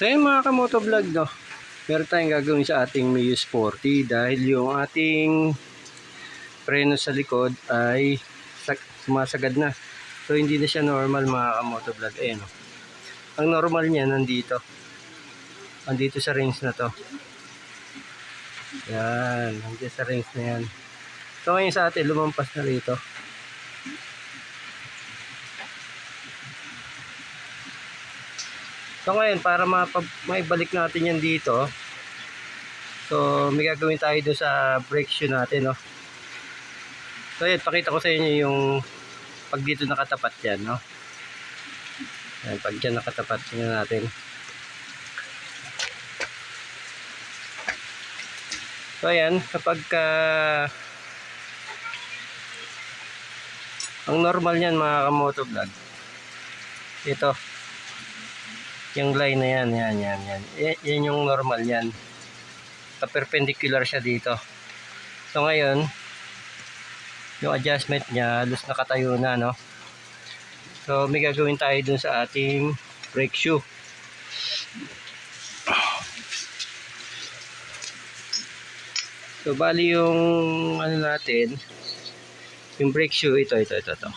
So yun mga kamotovlog no. Meron tayong gagawin sa ating Mio Sporty dahil yung ating preno sa likod ay sag- sumasagad na. So hindi na siya normal mga kamotovlog. Eh no. Ang normal niya nandito. Nandito sa range na to. Yan. Nandito sa range na yan. So ngayon sa atin lumampas na rito. So ngayon, para maibalik natin yan dito, so may gagawin tayo doon sa brake shoe natin, no? So yan, pakita ko sa inyo yung pag dito nakatapat yan, no? Yan, pag dyan nakatapat, tingnan natin. So ayan, kapag ka ang normal niyan mga kamoto vlog, ito, yung line na yan, yan, yan, yan. Yan yung normal yan. Pa-perpendicular siya dito. So ngayon, yung adjustment niya, halos nakatayo na, no? So may gagawin tayo dun sa ating brake shoe. So bali yung ano natin, yung brake shoe, ito, ito, ito, ito.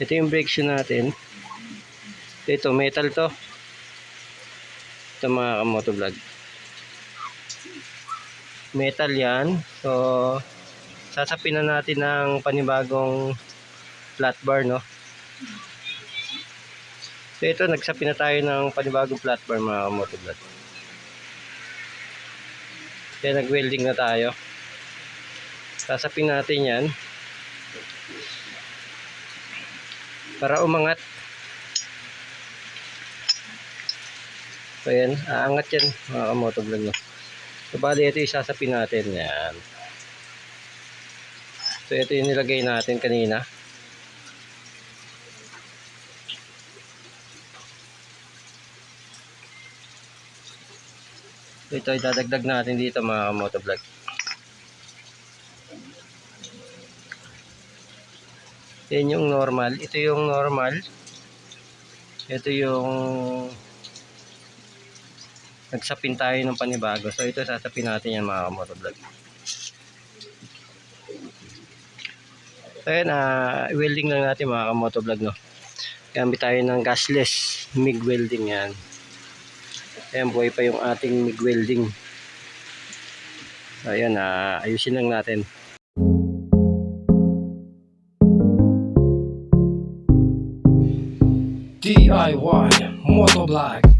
Ito yung brake shoe natin. Ito, metal to. Ito mga kamotovlog. Metal yan. So, sasapin na natin ng panibagong flat bar, no? So, ito, nagsapi na tayo ng panibagong flat bar, mga kamotovlog. Kaya nag-welding na tayo. Sasapin natin yan. Para umangat. So yan, aangat yan mga kamotovlog no. So bali ito yung sasapin natin yan. So ito yung nilagay natin kanina. So ito ay dadagdag natin dito mga kamotovlog. Yan yung normal. Ito yung normal. Ito yung nagsapin tayo ng panibago. So ito sasapin natin yan mga kamotovlog. So yan, ah, welding lang natin mga kamotovlog no. Gamit tayo ng gasless MIG welding yan. Ayan, buhay pa yung ating MIG welding. So ayan, ah, ayusin lang natin. DIY Motovlog.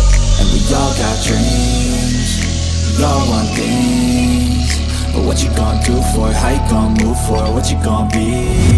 We all got dreams, we all want things But what you gonna do for it? How you gonna move for it? What you gonna be?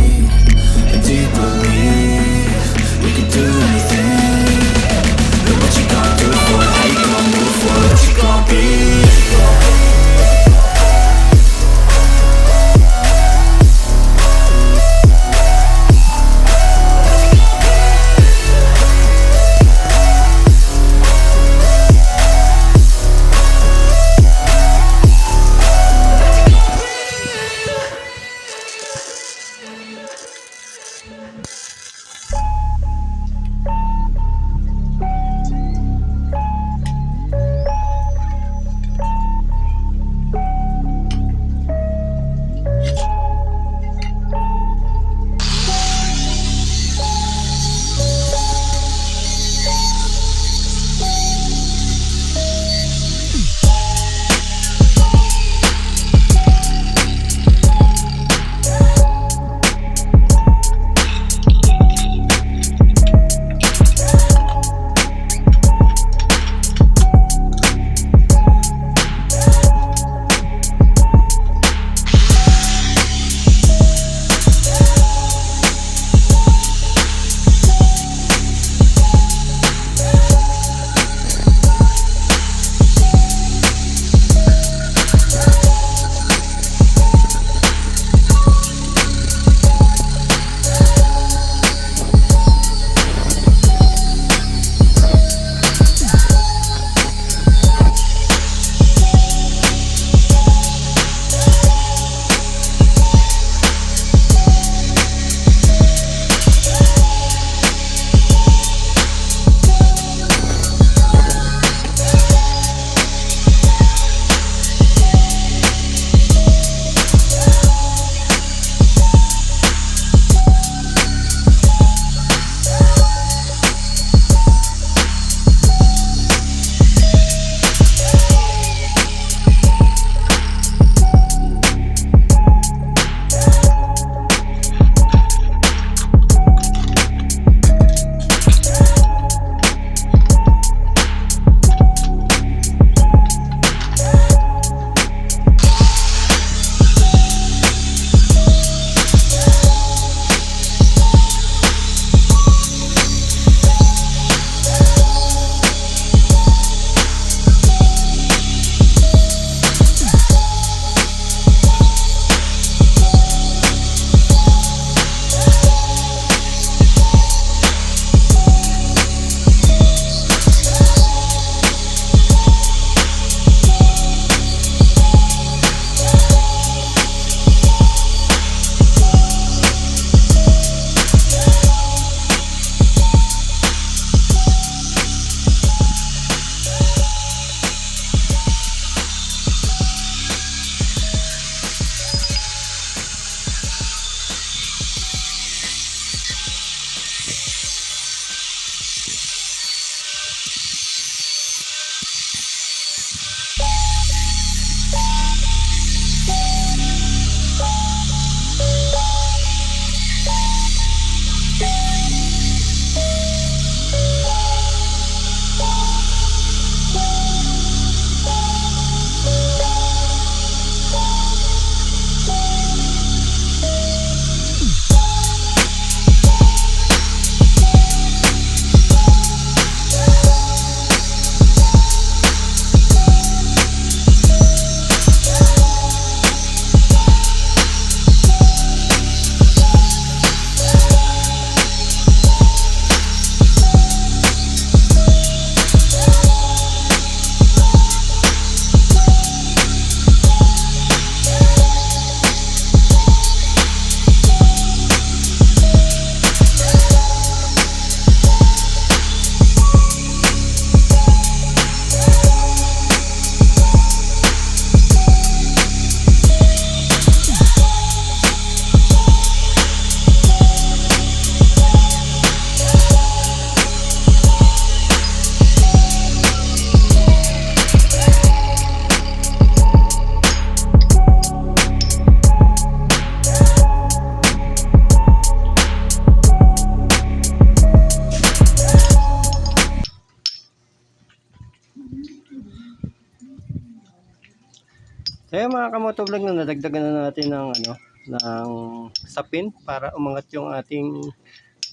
Kaya mga kamotovlog na nadagdagan na natin ng ano ng sapin para umangat yung ating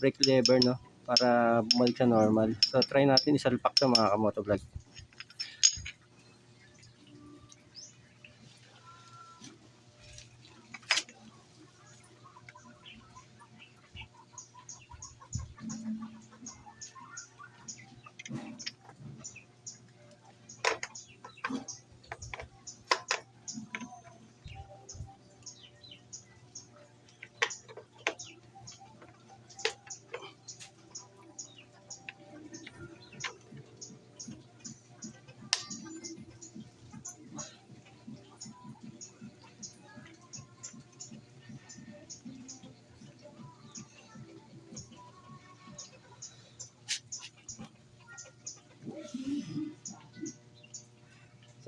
brake lever no para bumalik sa normal. So try natin isalpak to mga kamotovlog.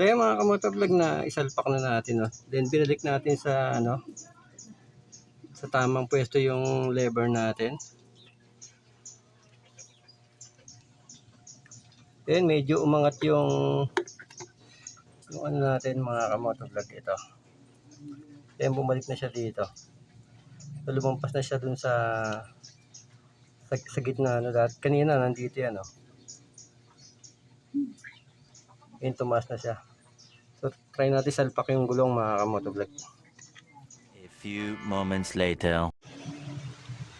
Yung mga kamotovlog na isalpak na natin no. Then binalik natin sa ano sa tamang pwesto yung lever natin. Then medyo umangat yung yung ano natin mga kamotovlog ito. Then bumalik na siya dito. So lumampas na siya dun sa sa, sa gitna ano dati. Kanina nandito yan oh. Yun, tumaas na siya. Try natin salpak yung gulong mga kamotovlog. A few moments later.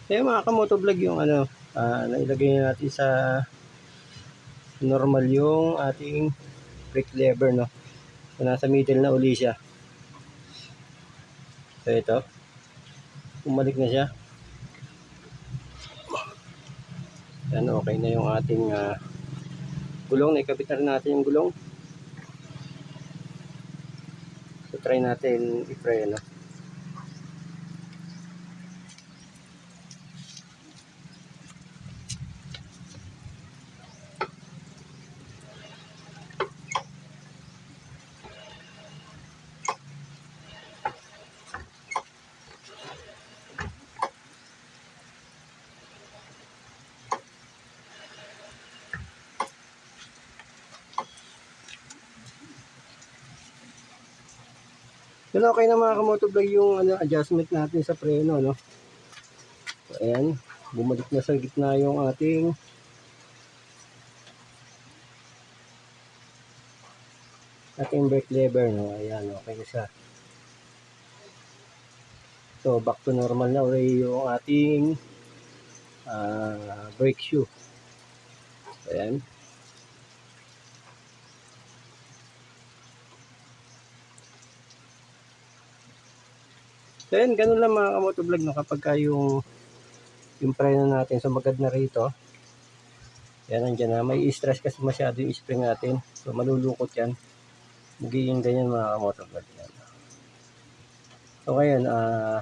Eh mga kamotovlog yung ano, ah, nailagay na natin sa normal yung ating brake lever, no? So, nasa middle na uli siya. So, ito. Umalik na siya. Yan, okay na yung ating ah, gulong. Naikabit na rin natin yung gulong. So, try natin i-pray, no? Pero okay na mga kamotovlog yung ano, adjustment natin sa preno, no? So, ayan, bumalik na sa gitna yung ating ating brake lever, no? Ayan, okay na siya. So, back to normal na ulit yung ating ah, brake shoe. So, ayan. So yun, ganun lang mga kamotovlog no, kapag ka yung yung preno natin sumagad na rito. Yan, nandiyan na. May stress kasi masyado yung spring natin. So malulukot yan. Magiging ganyan mga kamotovlog. Yan. So ngayon, ah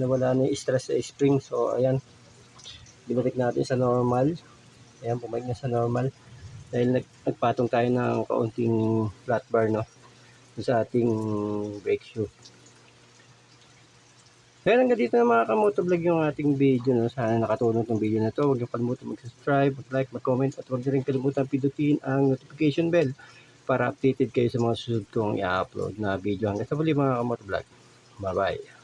nawala na yung stress sa spring. So ayan, binalik natin sa normal. Ayan, bumalik na sa normal. Dahil nag, nagpatong tayo ng kaunting flat bar no, sa ating brake shoe. Kaya hanggang dito na mga kamotovlog yung ating video. No? Sana nakatulong tong video na to. Huwag niyo kalimutan mag-subscribe, mag-like, mag-comment at huwag niyo rin kalimutan pindutin ang notification bell para updated kayo sa mga susunod kong i-upload na video. Hanggang sa muli mga kamotovlog. Bye-bye.